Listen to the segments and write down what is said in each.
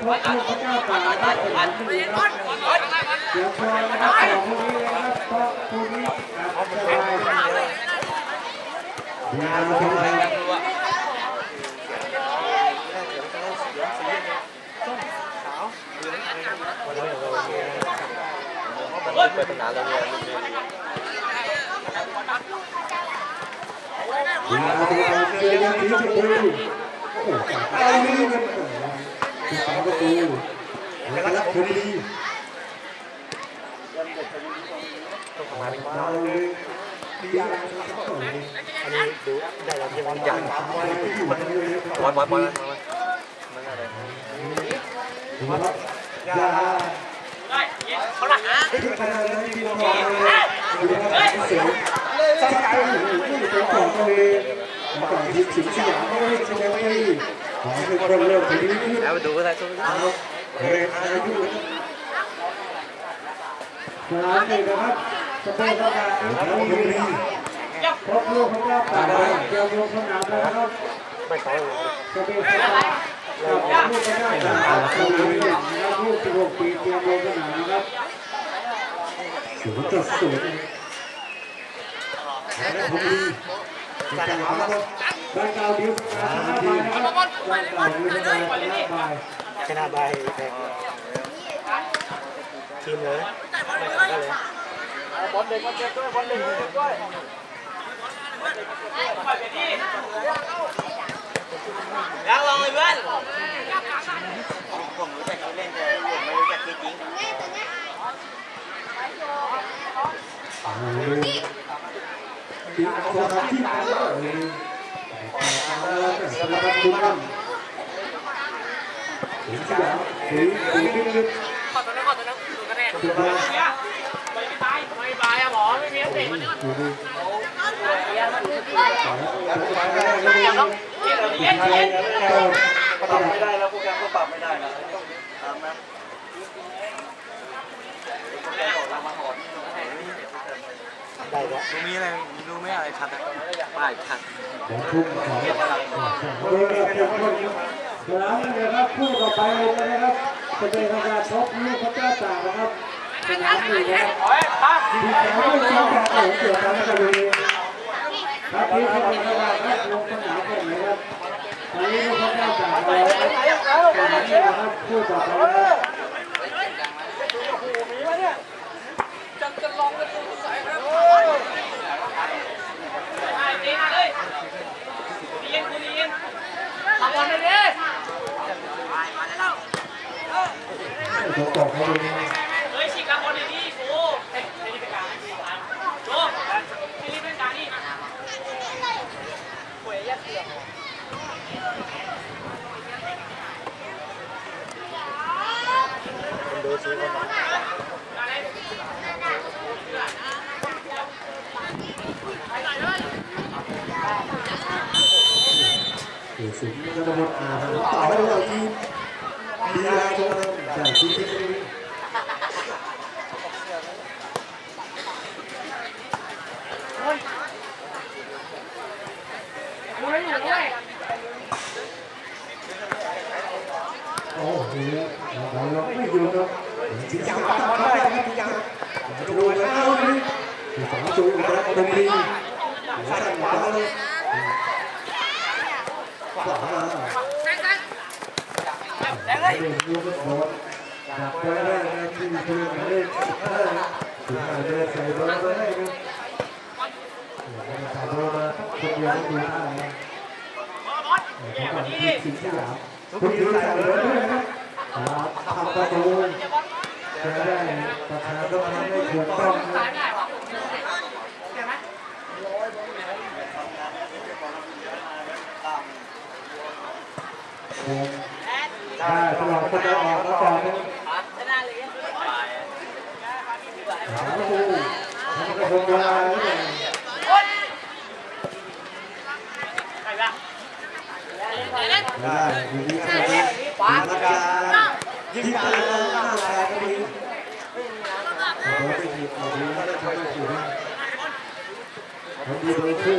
พบลูกพระเจ้าตากนะครับสนามหนึ่งครับเดี๋ยวพอนะครับต่อพรุ่งนี้เลยนะครับเพราะพรุ่งนี้อัดสบายยาวไปเลยเปิดเป็นหนาเลยเนี่ยยาวไปเลยเกมยังสีชมพูโอ้โหไอ้นี่มันเป็นสองประตูแล้วก็ชมบุรีต้องทำงานเราเลยดีอะไรครับผมอันนี้ดูได้แล้วที่มันใหญ่ไปที่มันเลยมอนมอนมอนมันอะไรถือว่ายาเขาหลักนะคะแนนที่เรามาอยู่ในการเสริมสักการอยู่ที่เป็นของทะเลก่อนที่สิงสยามไม่ให้ชนะไม่ขอให้ คนเริ่มทีนี้แล้วมาดูอะไรตัวนี้เรนอายุสนามนี่นะครับสเปนประกาศนะครับบุรีพบลูกพระเจ้าตากเกี่ยวลงสนามแล้วนะครับไม่ต่อเลยสเปนประกาศกับลูกพระเจ้าตากบุรีนะครับลูก16ปีเตรียมลงสนามนะครับถือว่าจะสวยนะครับบุรีเป็นการครับ บานเก่าดิวชนะไปนะครับบ้านเก่าดิวชนะไปชนะใบแข่งทีมเลยไม่ต่อเลยบอลเด็กบอลเด็กด้วยบอลเด็กด้วยยังลองเลยเพื่อนผมรู้จักเล่นแต่ผมไม่รู้จักจริงที่โคราชที่มาเลย สารพัดบุญกันถึงสยามถึงถึงที่ลึกขอตัวนั้นขอตัวนั้นดูกระแทกสุดยอดเนี่ยไม่ตายไม่ตายอะหมอไม่มีน้ำเตะมันอยู่ดีเนไทเย็นยเย็นก็ปรับไม่ได้แล้วโปรแกรมก็ปรับไม่ได้นะตามนะ ได้แล้วดูมีอะไรดูไม่อะไรชัดอะป้ายชัดของทุ่มของโดยเพียงคนสนามนี้นะครับคู่ต่อไปเลยนะครับจะเป็นการพบลูกพระเจ้าตากนะครับสนามนี้นะครับโอ้ยป้าทีมแชมป์ที่ชอบการแข่งเกี่ยวกับการเมืองครับที่เขาเป็นระหว่างนักลงสนามกันนะครับตอนนี้พระเจ้าตากเราสนามนี้นะครับคู่ต่อไปนะครับ จะจะลองกันดูใส่ครับไอ้ตีมาเลยเย็นคุณเย็นทำบอลได้ดิ ผมบอกเขาดู เฮ้ยฉีกกลางบอลดีดีโอ้เฮ้ยนี่เป็นการโจ้นี่เป็นการนี่หวยยัดเสือก ดูซีคนนั้น ถือสิงห์จะหมดอ่าต่อให้เราทีมดีอาร์โชว์จากทีมที่นี่ ดูให้อยู่ด้วย โอ้โหเราเราไม่อยู่ครับสิงห์ตัดบอลได้ครับสิงห์ดูแล้วนี่คือสองจูนครับตรงนี้หัวสั่นขวาเลย ขวาแรงเลยเรื่องลูกบอลดักไว้ได้นะที่คือหมายเลขสิบห้าถึงหมายเลขใส่เบอร์ไว้ได้ครับใส่เบอร์มาคนเดียวก็ดูได้นะที่สิงห์สยามคุณดูใส่เบอร์ด้วยนะทำประตูจะได้ประชาสัมพันธ์ให้ถูกต้องนะ ตายไม่ได้หรอเห็นไหม ได้ตลอดคนจะออกแล้วต่อนึงชนะเลยหาประตูมันก็คงเวลาเนี่ยใครบ้างเล่นได้อยู่ที่ใครดีขวานัการยิงไปเลยหน้าแรงก็ดีแต่ว่าไม่ถูกเอาดีแล้วทำไม่ถูกนะมันมีโดยคู่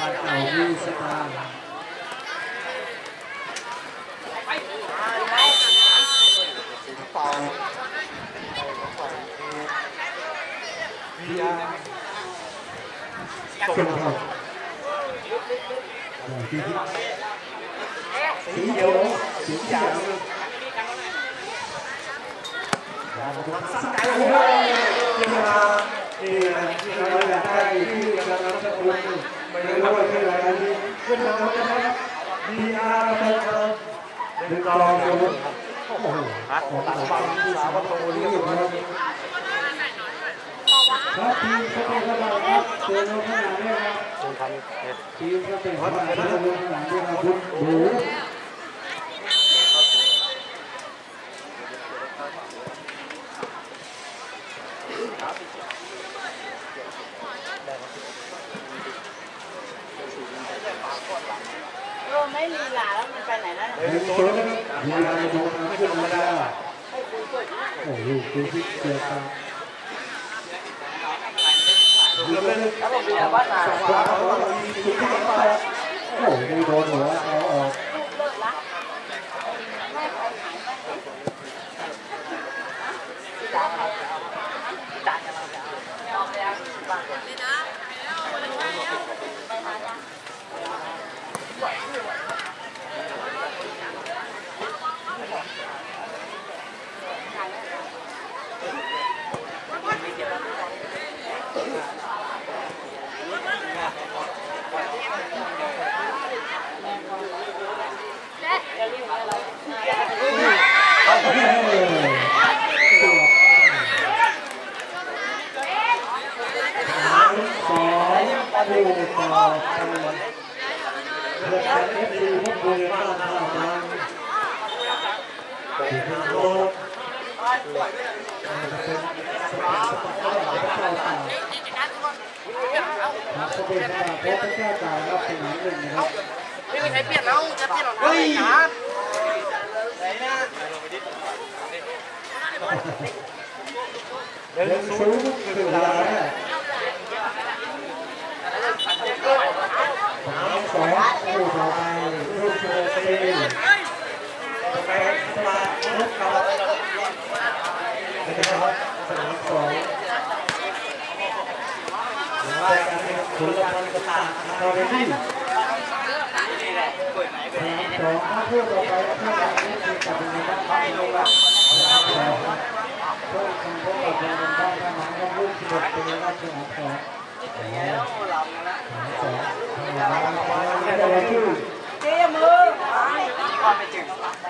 ยที่มันไม่ได้ดีเลยพบกับทีมยาโรงงาน ไม่ได้วเป็นคนกำลังสนามตึงระหว่างทีมไทยใหญ่กับบ้านเก่ามีสตาร์เป่าทีมส่งเข้าทีมสีเวียวสกายโอ้โหยังมานี่นะที่เราอยากได้ที่กำลังรับสกุลไม่รู้ว่าที่ไหนนี่เพื่อนเราจะได้ดีอาร์ครับหนึ่งกองโอ้โหตัดฟังสามประตูนี่อยู่ครับครับทีมเข้าไปเข้ามาครับเตือนลงข้างหลังด้วยครับคุณทำเนี่ยทีมเข้าไปเข้ามาเตือนลงข้างหลังด้วยครับคุณห นูเออไม่ลีลาแล้วมันไปไหนแล้วเดินโซนะครับมีลาไมองทางขึ้นมาได้โอ้โหดูที่เกียแล้วผมดูเป็นสับขวาเขามีทุกที่ไปโอ้โหโดนหัวเอาออก ลูกเลิกละแม่ไปหายไป เอาไปเลยสองคู่ต่อไปเพื่อการเอฟ ซีพวกบุรีรัมย์ท่าทางที่เป็นโลกจะเป็นสปาร์ตเข้าต่างครับก็เป็นสปาร์ตเพราะพระเจ้าตากรับสนามหนึ่งนะครับไม่มีใครเปลี่ยนแล้วจะเปลี่ยนหรอเฮ้ยครับเดินสูงถึงเวลาแรกสามสองคู่ต่อไปรูปโชว์ปีไปสปา ร์ตลุกครับนะครับสนามสองรายการเป็นผลงานกระต่ายคาร์เรดี้สนามสองถ้าคู่ต่อไปถ้าการเล่นกับเป็นนะครับไม่ลงละสนามสองเพิ่มคำพูดกับเป็นบ้านทหารก็พูดสิบเอ็ดเป็นรับสนามสองสนามสองสนามสองไม่ได้เลยชื่อเจ้มือความเป็นจริงเ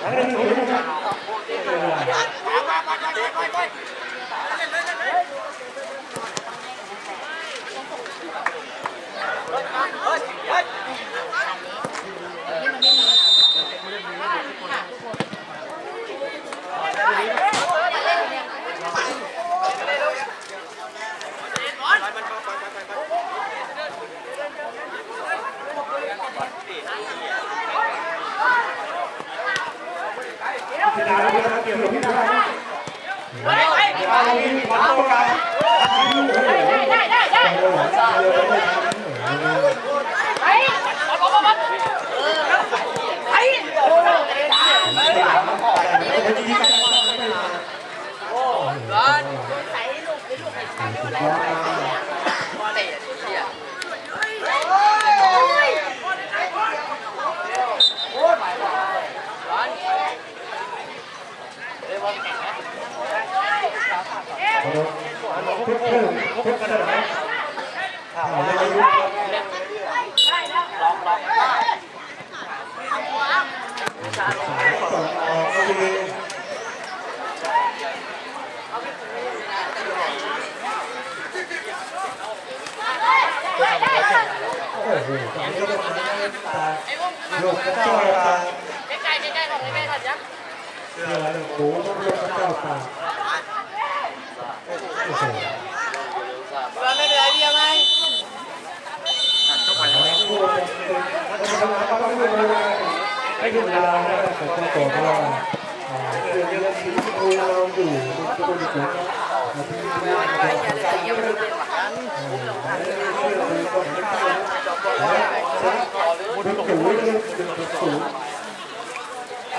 หลังหนึ่งศูนย์ ทุกครึ่งทุกสนามเอาเลยลองลองสายต่อออกก็ดีโอ้โหตอนนี้ก็ตาโลกกระเจ้าตาใกลๆๆของใกล้ๆถัดยักษ์เรือหลวงปู่ต้องโลกกระจ้าตาโอ้โหม่เป็นยวไหมให้ดูเวลาให้ผมจะบอกว่าเรื่องนี้คือที่เราอยู่ที่เราอยู่ที่เราอยู่คนปู่เรื่องคน